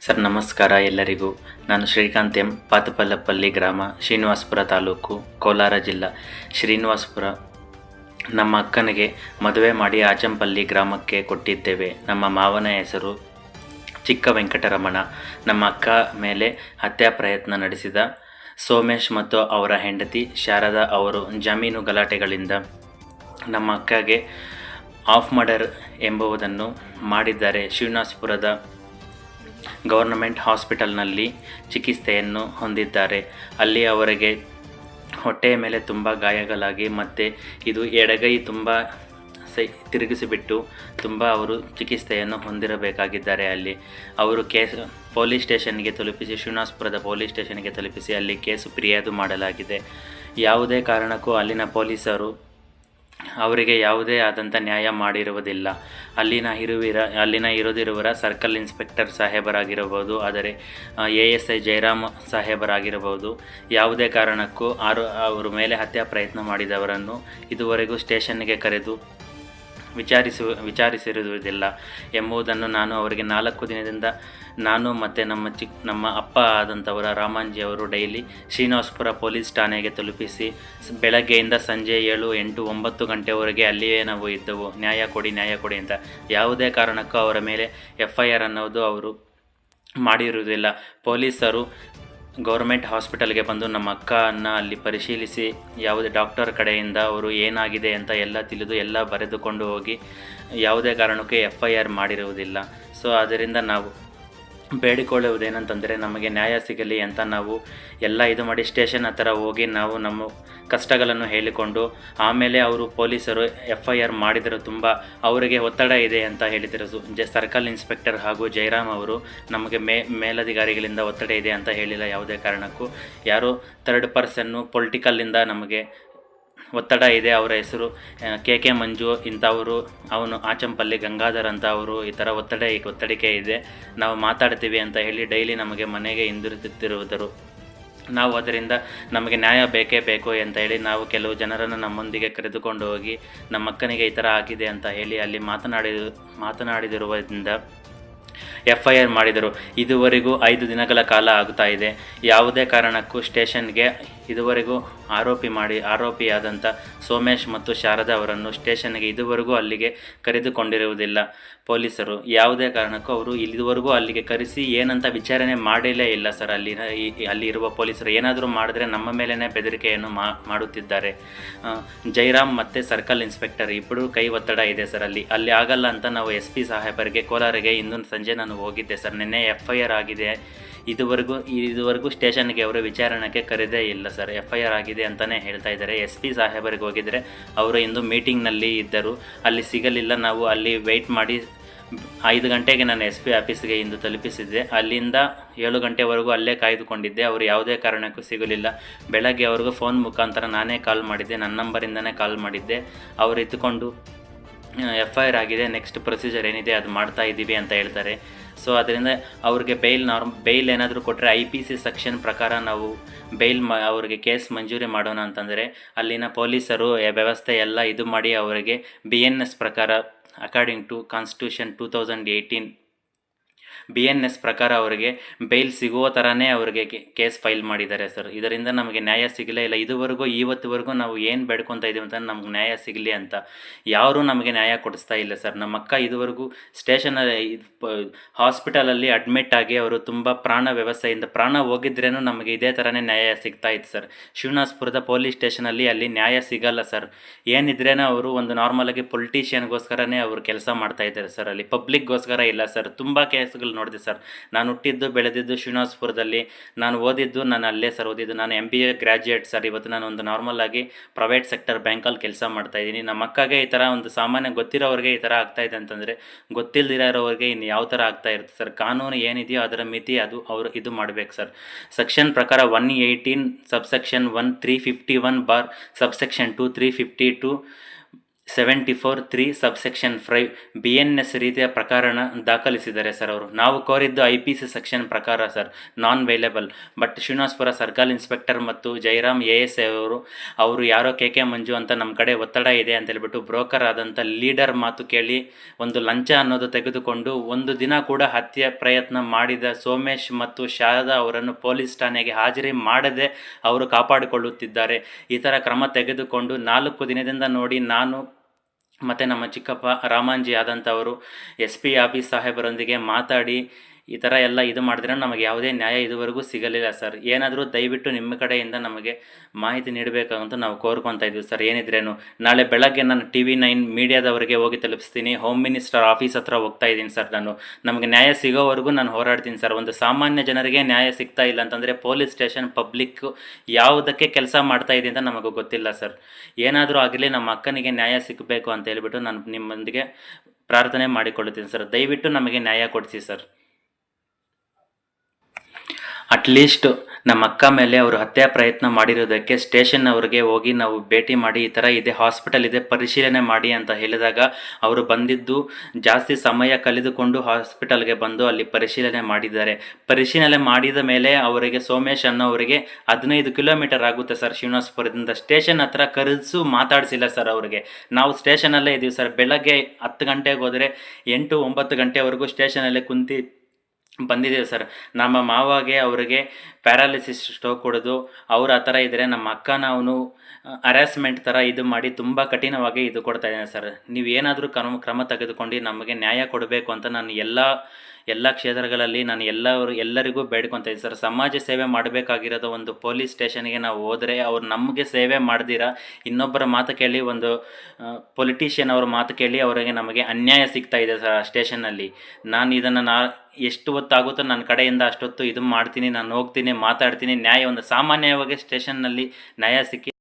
Sir, ನಮಸ್ಕಾರ ಎಲ್ಲರಿಗೂ. ನಾನು ಶ್ರೀಕಾಂತ್ ಎಂ ಪಾತಪಲ್ಲಪಲ್ಲಿ ಗ್ರಾಮ, ಶ್ರೀನಿವಾಸಪುರ ತಾಲೂಕು, ಕೋಲಾರ ಜಿಲ್ಲಾ, ಶ್ರೀನಿವಾಸಪುರ. ನಮ್ಮ ಅಕ್ಕನಿಗೆ ಮದುವೆ ಮಾಡಿ ಆಚಂಪಲ್ಲಿ ಗ್ರಾಮಕ್ಕೆ ಕೊಟ್ಟಿದ್ದೇವೆ. ನಮ್ಮ ಮಾವನ ಹೆಸರು ಚಿಕ್ಕ ವೆಂಕಟರಮಣ. ನಮ್ಮ ಅಕ್ಕ ಮೇಲೆ ಹತ್ಯಾ ಪ್ರಯತ್ನ ನಡೆಸಿದ ಸೋಮೇಶ್ ಮತ್ತು ಅವರ ಹೆಂಡತಿ ಶಾರದಾ ಅವರು ಜಮೀನು ಗಲಾಟೆಗಳಿಂದ ನಮ್ಮ ಅಕ್ಕಗೆ ಆಫ್ ಮರ್ಡರ್ ಎಂಬುವುದನ್ನು ಮಾಡಿದ್ದಾರೆ. ಶ್ರೀನಿವಾಸಪುರದ ಗವರ್ನಮೆಂಟ್ ಹಾಸ್ಪಿಟಲ್ನಲ್ಲಿ ಚಿಕಿತ್ಸೆಯನ್ನು ಹೊಂದಿದ್ದಾರೆ. ಅಲ್ಲಿ ಅವರಿಗೆ ಹೊಟ್ಟೆಯ ಮೇಲೆ ತುಂಬ ಗಾಯಗಳಾಗಿ ಮತ್ತು ಇದು ಎಡಗೈ ತುಂಬ ಸೈ ತಿರುಗಿಸಿಬಿಟ್ಟು ತುಂಬ ಅವರು ಚಿಕಿತ್ಸೆಯನ್ನು ಹೊಂದಿರಬೇಕಾಗಿದ್ದಾರೆ ಅಲ್ಲಿ. ಅವರು ಕೇಸ್ ಪೊಲೀಸ್ ಸ್ಟೇಷನ್ಗೆ ತಲುಪಿಸಿ ಶ್ರೀನಿವಾಸ್ಪುರದ ಪೊಲೀಸ್ ಸ್ಟೇಷನ್ಗೆ ತಲುಪಿಸಿ ಅಲ್ಲಿ ಕೇಸು ಫಿರ್ಯಾದು ಮಾಡಲಾಗಿದೆ. ಯಾವುದೇ ಕಾರಣಕ್ಕೂ ಅಲ್ಲಿನ ಪೊಲೀಸರು ಅವರಿಗೆ ಯಾವುದೇ ಆದಂಥ ನ್ಯಾಯ ಮಾಡಿರುವುದಿಲ್ಲ. ಅಲ್ಲಿನ ಹಿರುವಿರ ಅಲ್ಲಿನ ಇರೋದಿರುವರ ಸರ್ಕಲ್ ಇನ್ಸ್ಪೆಕ್ಟರ್ ಸಾಹೇಬರಾಗಿರಬಹುದು, ಆದರೆ ಎ ಎಸ್ ಐ ಜಯರಾಮ್ ಸಾಹೇಬರಾಗಿರಬಹುದು. ಯಾವುದೇ ಕಾರಣಕ್ಕೂ ಆರು, ಅವರ ಮೇಲೆ ಹತ್ಯಾ ಪ್ರಯತ್ನ ಮಾಡಿದವರನ್ನು ಇದುವರೆಗೂ ಸ್ಟೇಷನ್ಗೆ ಕರೆದು ವಿಚಾರಿಸು ವಿಚಾರಿಸಿರುವುದಿಲ್ಲ ಎಂಬುದನ್ನು ನಾನು ಅವರಿಗೆ ನಾಲ್ಕು ದಿನದಿಂದ ನಾನು ಮತ್ತು ನಮ್ಮ ಚಿಕ್ಕ ನಮ್ಮ ಅಪ್ಪ ಆದಂಥವರ ರಾಮಾಂಜಿ ಅವರು ಡೈಲಿ ಶ್ರೀನಿವಾಸ್ಪುರ ಪೊಲೀಸ್ ಠಾಣೆಗೆ ತಲುಪಿಸಿ ಬೆಳಗ್ಗೆಯಿಂದ ಸಂಜೆ ಏಳು ಎಂಟು ಒಂಬತ್ತು ಗಂಟೆವರೆಗೆ ಅಲ್ಲಿಯೇ ನಾವು ಇದ್ದವು. ನ್ಯಾಯ ಕೊಡಿ ನ್ಯಾಯ ಕೊಡಿ ಅಂತ. ಯಾವುದೇ ಕಾರಣಕ್ಕೂ ಅವರ ಮೇಲೆ ಎಫ್ ಐ ಆರ್ ಅನ್ನೋದು ಅವರು ಮಾಡಿರುವುದಿಲ್ಲ. ಪೊಲೀಸರು ಗೌರ್ಮೆಂಟ್ ಹಾಸ್ಪಿಟಲ್ಗೆ ಬಂದು ನಮ್ಮ ಅಕ್ಕನ ಅಲ್ಲಿ ಪರಿಶೀಲಿಸಿ, ಯಾವುದೇ ಡಾಕ್ಟರ್ ಕಡೆಯಿಂದ ಅವರು ಏನಾಗಿದೆ ಅಂತ ಎಲ್ಲ ತಿಳಿದು ಎಲ್ಲ ಬರೆದುಕೊಂಡು ಹೋಗಿ ಯಾವುದೇ ಕಾರಣಕ್ಕೂ ಎಫ್ ಐ ಆರ್ ಮಾಡಿರುವುದಿಲ್ಲ. ಸೊ ಅದರಿಂದ ನಾವು ಬೇಡಿಕೊಳ್ಳುವುದೇನಂತಂದರೆ ನಮಗೆ ನ್ಯಾಯ ಸಿಗಲಿ ಅಂತ ನಾವು ಎಲ್ಲ ಇದು ಮಾಡಿ ಸ್ಟೇಷನ್ ಹತ್ತಿರ ಹೋಗಿ ನಾವು ನಮ್ಮ ಕಷ್ಟಗಳನ್ನು ಹೇಳಿಕೊಂಡು ಆಮೇಲೆ ಅವರು ಪೊಲೀಸರು ಎಫ್ ಐ ಆರ್ ಮಾಡಿದರು ತುಂಬ ಅವರಿಗೆ ಒತ್ತಡ ಇದೆ ಅಂತ ಹೇಳಿದರು ಜ ಸರ್ಕಲ್ ಇನ್ಸ್ಪೆಕ್ಟರ್ ಹಾಗೂ ಜಯರಾಮ್ ಅವರು ನಮಗೆ ಮೇ ಮೇಲಧಿಕಾರಿಗಳಿಂದ ಒತ್ತಡ ಇದೆ ಅಂತ ಹೇಳಿಲ್ಲ ಯಾವುದೇ ಕಾರಣಕ್ಕೂ. ಯಾರೋ ಥರ್ಡ್ ಪರ್ಸನ್ನು ಪೊಲಿಟಿಕಲ್ಲಿಂದ ನಮಗೆ ಒತ್ತಡ ಇದೆ ಅವರ ಹೆಸರು ಕೆ ಕೆ ಮಂಜು ಇಂಥವರು, ಅವನು ಆಚಂಪಲ್ಲಿ ಗಂಗಾಧರ್ ಅಂತ ಅವರು ಈ ಥರ ಒತ್ತಡ ಒತ್ತಡಿಕೆ ಇದೆ. ನಾವು ಮಾತಾಡ್ತೀವಿ ಅಂತ ಹೇಳಿ ಡೈಲಿ ನಮಗೆ ಮನೆಗೆ ಹಿಂದಿರುಗುತ್ತಿರುವುದರು. ನಾವು ಅದರಿಂದ ನಮಗೆ ನ್ಯಾಯ ಬೇಕೇ ಬೇಕು ಅಂತ ಹೇಳಿ ನಾವು ಕೆಲವು ಜನರನ್ನು ನಮ್ಮೊಂದಿಗೆ ಕರೆದುಕೊಂಡು ಹೋಗಿ ನಮ್ಮ ಅಕ್ಕನಿಗೆ ಈ ಥರ ಆಗಿದೆ ಅಂತ ಹೇಳಿ ಅಲ್ಲಿ ಮಾತನಾಡಿ, ಮಾತನಾಡಿದಿರುವುದರಿಂದ ಎಫ್ ಐ ಆರ್ ಮಾಡಿದರು. ಇದುವರೆಗೂ ಐದು ದಿನಗಳ ಕಾಲ ಆಗುತ್ತಾ ಇದೆ. ಯಾವುದೇ ಕಾರಣಕ್ಕೂ ಸ್ಟೇಷನ್ಗೆ ಇದುವರೆಗೂ ಆರೋಪಿ ಮಾಡಿ ಆರೋಪಿಯಾದಂಥ ಸೋಮೇಶ್ ಮತ್ತು ಶಾರದಾ ಅವರನ್ನು ಸ್ಟೇಷನ್ಗೆ ಇದುವರೆಗೂ ಅಲ್ಲಿಗೆ ಕರೆದುಕೊಂಡಿರುವುದಿಲ್ಲ. ಪೊಲೀಸರು ಯಾವುದೇ ಕಾರಣಕ್ಕೂ ಅವರು ಇಲ್ಲಿವರೆಗೂ ಅಲ್ಲಿಗೆ ಕರೆಸಿ ಏನಂತ ವಿಚಾರಣೆ ಮಾಡಲೇ ಇಲ್ಲ ಸರ್. ಅಲ್ಲಿನ ಈ- ಈ- ಅಲ್ಲಿ ಇರುವ ಪೊಲೀಸರು ಏನಾದರೂ ಮಾಡಿದ್ರೆ ನಮ್ಮ ಮೇಲೇ ಬೆದರಿಕೆಯನ್ನು ಮಾಡುತ್ತಿದ್ದಾರೆ. ಜೈರಾಮ್ ಮತ್ತು ಸರ್ಕಲ್ ಇನ್ಸ್ಪೆಕ್ಟರ್ ಇಬ್ಬರು ಕೈ ಒತ್ತಡ ಇದೆ ಸರ್. ಅಲ್ಲಿ ಅಲ್ಲಿ ಆಗಲ್ಲ ಅಂತ ನಾವು ಎಸ್ ಪಿ ಸಾಹೇಬರಿಗೆ ಕೋಲಾರಿಗೆ ಇಂದು ಸಂಜೆ ನಾನು ಹೋಗಿದ್ದೆ ಸರ್. ನಿನ್ನೆ ಎಫ್ ಐ ಆರ್ ಆಗಿದೆ. ಇದುವರೆಗೂ ಇದುವರೆಗೂ ಸ್ಟೇಷನ್ಗೆ ಅವರು ವಿಚಾರಣೆಗೆ ಕರೆದೇ ಇಲ್ಲ ಸರ್. ಎಫ್ ಐ ಆರ್ ಆಗಿದೆ ಅಂತಲೇ ಹೇಳ್ತಾ ಇದ್ದಾರೆ. ಎಸ್ ಪಿ ಸಾಹೇಬರಿಗೆ ಹೋಗಿದ್ದರೆ ಅವರು ಇಂದು ಮೀಟಿಂಗ್ನಲ್ಲಿ ಇದ್ದರು. ಅಲ್ಲಿ ಸಿಗಲಿಲ್ಲ. ನಾವು ಅಲ್ಲಿ ವೆಯ್ಟ್ ಮಾಡಿ ಐದು ಗಂಟೆಗೆ ನಾನು ಎಸ್ ಪಿ ಆಫೀಸ್ಗೆ ಇಂದು ತಲುಪಿಸಿದ್ದೆ. ಅಲ್ಲಿಂದ ಏಳು ಗಂಟೆವರೆಗೂ ಅಲ್ಲೇ ಕಾಯ್ದುಕೊಂಡಿದ್ದೆ. ಅವರು ಯಾವುದೇ ಕಾರಣಕ್ಕೂ ಸಿಗಲಿಲ್ಲ. ಬೆಳಗ್ಗೆ ಅವ್ರಿಗೂ ಫೋನ್ ಮುಖಾಂತರ ನಾನೇ ಕಾಲ್ ಮಾಡಿದ್ದೆ. ನನ್ನ ನಂಬರಿಂದನೇ ಕಾಲ್ ಮಾಡಿದ್ದೆ. ಅವರು ಎತ್ತುಕೊಂಡು ಎಫ್ ಐ ಆರ್ ಆಗಿದೆ ನೆಕ್ಸ್ಟ್ ಪ್ರೊಸೀಜರ್ ಏನಿದೆ ಅದು ಮಾಡ್ತಾ ಇದ್ದೀವಿ ಅಂತ ಹೇಳ್ತಾರೆ. ಸೊ ಅದರಿಂದ ಅವ್ರಿಗೆ ಬೇಲ್ ನಾರ್ಮ್ ಬೇಲ್ ಏನಾದರೂ ಕೊಟ್ಟರೆ ಐ ಪಿ ಸಿ ಸೆಕ್ಷನ್ ಪ್ರಕಾರ ನಾವು ಬೇಲ್ ಮ, ಅವ್ರಿಗೆ ಕೇಸ್ ಮಂಜೂರಿ ಮಾಡೋಣ ಅಂತಂದರೆ ಅಲ್ಲಿನ ಪೊಲೀಸರು ವ್ಯವಸ್ಥೆ ಎಲ್ಲ ಇದು ಮಾಡಿ ಅವರಿಗೆ ಬಿ ಎನ್ ಎಸ್ ಪ್ರಕಾರ according to constitution two thousand eighteen B N S ಪ್ರಕಾರ ಅವರಿಗೆ ಬೇಲ್ ಸಿಗುವ ಥರನೇ ಅವರಿಗೆ ಕೇಸ್ ಫೈಲ್ ಮಾಡಿದ್ದಾರೆ ಸರ್ ಇದರಿಂದ ನಮಗೆ ನ್ಯಾಯ ಸಿಗಲೇ ಇಲ್ಲ. ಇದುವರೆಗೂ ಇವತ್ತುವರೆಗೂ ನಾವು ಏನು ಬೇಡ್ಕೊತಾ ಇದ್ದೀವಿ ಅಂತ ನಮ್ಗೆ ನ್ಯಾಯ ಸಿಗಲಿ ಅಂತ ಯಾರೂ ನಮಗೆ ನ್ಯಾಯ ಕೊಡಿಸ್ತಾ ಇಲ್ಲ ಸರ್ ನಮ್ಮ ಅಕ್ಕ ಇದುವರೆಗೂ ಸ್ಟೇಷನಲ್ಲಿ ಹಾಸ್ಪಿಟಲಲ್ಲಿ ಅಡ್ಮಿಟ್ ಆಗಿ ಅವರು ತುಂಬ ಪ್ರಾಣ ವ್ಯವಸ್ಥೆಯಿಂದ, ಪ್ರಾಣ ಹೋಗಿದ್ರೇನು ನಮಗೆ ಇದೇ ಥರನೇ ನ್ಯಾಯ ಸಿಗ್ತಾ ಇತ್ತು ಸರ್ ಶಿವನಾಸ್ಪುರದ ಪೊಲೀಸ್ ಸ್ಟೇಷನಲ್ಲಿ ಅಲ್ಲಿ ನ್ಯಾಯ ಸಿಗಲ್ಲ ಸರ್ ಏನಿದ್ರೇನೋ ಅವರು ಒಂದು ನಾರ್ಮಲಾಗಿ ಪೊಲಿಟೀಷಿಯನ್ಗೋಸ್ಕರನೇ ಅವರು ಕೆಲಸ ಮಾಡ್ತಾ ಇದ್ದಾರೆ ಸರ್ ಅಲ್ಲಿ ಪಬ್ಲಿಕ್ಗೋಸ್ಕರ ಇಲ್ಲ ಸರ್ ತುಂಬ ಕೇಸ್ಗಳು ನೋಡಿದೆ ಸರ್. ನಾನು ಹುಟ್ಟಿದ್ದು, ಬೆಳೆದಿದ್ದು ಶ್ರೀನಿವಾಸಪುರದಲ್ಲಿ. ನಾನು ಓದಿದ್ದು, ನಾನು ಅಲ್ಲೇ ಸರ್ ಓದಿದ್ದು. ನಾನು M B A graduate sir. ಇವತ್ತು ನಾನು ಒಂದು ನಾರ್ಮಲ್ ಆಗಿ ಪ್ರೈವೇಟ್ ಸೆಕ್ಟರ್ ಬ್ಯಾಂಕಲ್ಲಿ ಕೆಲಸ ಮಾಡ್ತಾ ಇದ್ದೀನಿ. ನಮ್ಮ ಅಕ್ಕಗೆ ಈ ಥರ ಒಂದು ಸಾಮಾನ್ಯ ಗೊತ್ತಿರೋರಿಗೆ ಈ ಥರ ಆಗ್ತಾ ಇದೆ ಅಂತಂದರೆ ಗೊತ್ತಿಲ್ಲದಿರೋರಿಗೆ ಇನ್ನು ಯಾವ ಥರ ಆಗ್ತಾ ಇರುತ್ತೆ ಸರ್? ಕಾನೂನು ಏನಿದೆಯೋ ಅದರ ಮಿತಿ ಅದು ಅವರು ಇದು ಮಾಡಬೇಕು ಸರ್. ಸೆಕ್ಷನ್ ಪ್ರಕಾರ one eighteen subsection one three fifty one bar subsection two three fifty two seventy four three subsection five B N S ರೀತಿಯ ಪ್ರಕರಣ ದಾಖಲಿಸಿದ್ದಾರೆ ಸರ್ ಅವರು. ನಾವು ಕೋರಿದ್ದು ಐ ಪಿ ಸಿ ಸೆಕ್ಷನ್ ಪ್ರಕಾರ sir non bailable but Srinivaspur circle inspector ಮತ್ತು Jairam A S ಅವರು ಅವರು ಯಾರೋ ಕೆ ಕೆ ಮಂಜು ಅಂತ ನಮ್ಮ ಕಡೆ ಒತ್ತಡ ಇದೆ ಅಂತ ಹೇಳ್ಬಿಟ್ಟು ಬ್ರೋಕರ್ ಆದಂಥ ಲೀಡರ್ ಮಾತು ಕೇಳಿ ಒಂದು ಲಂಚ ಅನ್ನೋದು ತೆಗೆದುಕೊಂಡು ಒಂದು ದಿನ ಕೂಡ ಹತ್ಯೆ ಪ್ರಯತ್ನ ಮಾಡಿದ ಸೋಮೇಶ್ ಮತ್ತು ಶಾರದಾ ಅವರನ್ನು ಪೊಲೀಸ್ ಠಾಣೆಗೆ ಹಾಜರಿ ಮಾಡದೆ ಅವರು ಕಾಪಾಡಿಕೊಳ್ಳುತ್ತಿದ್ದಾರೆ. ಈ ಥರ ಕ್ರಮ ತೆಗೆದುಕೊಂಡು ನಾಲ್ಕು ದಿನದಿಂದ ನೋಡಿ ನಾನು ಮತ್ತು ನಮ್ಮ ಚಿಕ್ಕಪ್ಪ ರಾಮಾಂಜಿ ಆದಂಥವರು ಎಸ್ ಪಿ ಆಫೀಸ್ ಸಾಹೇಬರೊಂದಿಗೆ ಮಾತಾಡಿ ಈ ಥರ ಎಲ್ಲ ಇದು ಮಾಡಿದ್ರೆ ನಮಗೆ ಯಾವುದೇ ನ್ಯಾಯ ಇದುವರೆಗೂ ಸಿಗಲಿಲ್ಲ ಸರ್. ಏನಾದರೂ ದಯವಿಟ್ಟು ನಿಮ್ಮ ಕಡೆಯಿಂದ ನಮಗೆ ಮಾಹಿತಿ ನೀಡಬೇಕಂತ ನಾವು ಕೋರ್ಕೊತಾ ಇದ್ದೀವಿ ಸರ್. ಏನಿದ್ರೇನು, ನಾಳೆ ಬೆಳಗ್ಗೆ ನಾನು ಟಿ ವಿ ನೈನ್ ಮೀಡಿಯಾದವರಿಗೆ ಹೋಗಿ ತಲುಪಿಸ್ತೀನಿ. ಹೋಮ್ ಮಿನಿಸ್ಟರ್ ಆಫೀಸ್ ಹತ್ರ ಹೋಗ್ತಾ ಇದ್ದೀನಿ ಸರ್ ನಾನು. ನಮಗೆ ನ್ಯಾಯ ಸಿಗೋವರೆಗೂ ನಾನು ಹೋರಾಡ್ತೀನಿ ಸರ್. ಒಂದು ಸಾಮಾನ್ಯ ಜನರಿಗೆ ನ್ಯಾಯ ಸಿಗ್ತಾ ಇಲ್ಲ ಅಂತಂದರೆ ಪೊಲೀಸ್ ಸ್ಟೇಷನ್, ಪಬ್ಲಿಕ್ ಯಾವುದಕ್ಕೆ ಕೆಲಸ ಮಾಡ್ತಾ ಇದೆ ಅಂತ ನಮಗೆ ಗೊತ್ತಿಲ್ಲ ಸರ್. ಏನಾದರೂ ಆಗಲಿ ನಮ್ಮ ಅಕ್ಕನಿಗೆ ನ್ಯಾಯ ಸಿಗಬೇಕು ಅಂತ ಹೇಳಿಬಿಟ್ಟು ನಾನು ನಿಮ್ಮೊಂದಿಗೆ ಪ್ರಾರ್ಥನೆ ಮಾಡಿಕೊಳ್ಳುತ್ತೀನಿ ಸರ್. ದಯವಿಟ್ಟು ನಮಗೆ ನ್ಯಾಯ ಕೊಡಿಸಿ ಸರ್. ಅಟ್ಲೀಸ್ಟ್ ನಮ್ಮ ಅಕ್ಕ ಮೇಲೆ ಅವರು ಹತ್ಯೆ ಪ್ರಯತ್ನ ಮಾಡಿರೋದಕ್ಕೆ ಸ್ಟೇಷನ್ ಅವ್ರಿಗೆ ಹೋಗಿ ನಾವು ಭೇಟಿ ಮಾಡಿ ಈ ಥರ ಇದೆ, ಹಾಸ್ಪಿಟಲ್ ಇದೆ, ಪರಿಶೀಲನೆ ಮಾಡಿ ಅಂತ ಹೇಳಿದಾಗ ಅವರು ಬಂದಿದ್ದು ಜಾಸ್ತಿ ಸಮಯ ಕಳೆದುಕೊಂಡು ಹಾಸ್ಪಿಟಲ್ಗೆ ಬಂದು ಅಲ್ಲಿ ಪರಿಶೀಲನೆ ಮಾಡಿದ್ದಾರೆ. ಪರಿಶೀಲನೆ ಮಾಡಿದ ಮೇಲೆ ಅವರಿಗೆ ಸೋಮೇಶ್ ಅನ್ನೋವರಿಗೆ ಹದಿನೈದು ಕಿಲೋಮೀಟರ್ ಆಗುತ್ತೆ ಸರ್ ಶ್ರೀನಿವಾಸಪುರದಿಂದ ಸ್ಟೇಷನ್ ಹತ್ರ ಕರೆಸು ಮಾತಾಡಿಸಿಲ್ಲ ಸರ್ ಅವರಿಗೆ. ನಾವು ಸ್ಟೇಷನಲ್ಲೇ ಇದ್ದೀವಿ ಸರ್. ಬೆಳಗ್ಗೆ ಹತ್ತು ಗಂಟೆಗೆ ಹೋದರೆ ಎಂಟು ಒಂಬತ್ತು ಗಂಟೆವರೆಗೂ ಸ್ಟೇಷನಲ್ಲೇ ಕುಂತು ಬಂದಿದ್ದೇವೆ ಸರ್. ನಮ್ಮ ಮಾವಾಗೆ ಅವರಿಗೆ ಪ್ಯಾರಾಲಿಸಿಸ್ ಸ್ಟೋಕ್ ಕೊಡೋದು, ಅವ್ರು ಆ ಥರ ಇದ್ದರೆ ನಮ್ಮ ಅಕ್ಕನ ಅವನು ಹರಾಸ್ಮೆಂಟ್ ಥರ ಇದು ಮಾಡಿ ತುಂಬ ಕಠಿಣವಾಗಿ ಇದು ಕೊಡ್ತಾ ಇದ್ದಾನೆ ಸರ್. ನೀವು ಏನಾದರೂ ಕ್ರಮ ಕ್ರಮ ತೆಗೆದುಕೊಂಡು ನಮಗೆ ನ್ಯಾಯ ಕೊಡಬೇಕು ಅಂತ ನಾನು ಎಲ್ಲ ಎಲ್ಲ ಕ್ಷೇತ್ರಗಳಲ್ಲಿ ನಾನು ಎಲ್ಲವರು ಎಲ್ಲರಿಗೂ ಬೇಡ್ಕೊತಾ ಇದ್ದೀನಿ ಸರ್, ಸಮಾಜ ಸೇವೆ ಮಾಡಬೇಕಾಗಿರೋದು ಒಂದು ಪೊಲೀಸ್ ಸ್ಟೇಷನ್ಗೆ ನಾವು ಹೋದರೆ ಅವ್ರು ನಮಗೆ ಸೇವೆ ಮಾಡ್ದಿರ? ಇನ್ನೊಬ್ಬರ ಮಾತು ಕೇಳಿ ಒಂದು ಪೊಲಿಟಿಷಿಯನ್ ಅವ್ರ ಮಾತು ಕೇಳಿ ಅವರಿಗೆ ನಮಗೆ ಅನ್ಯಾಯ ಸಿಗ್ತಾ ಇದೆ ಸರ್ ಆ ಸ್ಟೇಷನ್ನಲ್ಲಿ. ನಾನು ಇದನ್ನು ನಾ, ಎಷ್ಟು ಹೊತ್ತಾಗುತ್ತೋ ನನ್ನ ಕಡೆಯಿಂದ ಅಷ್ಟೊತ್ತು ಇದು ಮಾಡ್ತೀನಿ, ನಾನು ಹೋಗ್ತೀನಿ, ಮಾತಾಡ್ತೀನಿ, ನ್ಯಾಯ ಒಂದು ಸಾಮಾನ್ಯವಾಗಿ ಸ್ಟೇಷನ್ನಲ್ಲಿ ನ್ಯಾಯ ಸಿಕ್ಕಿ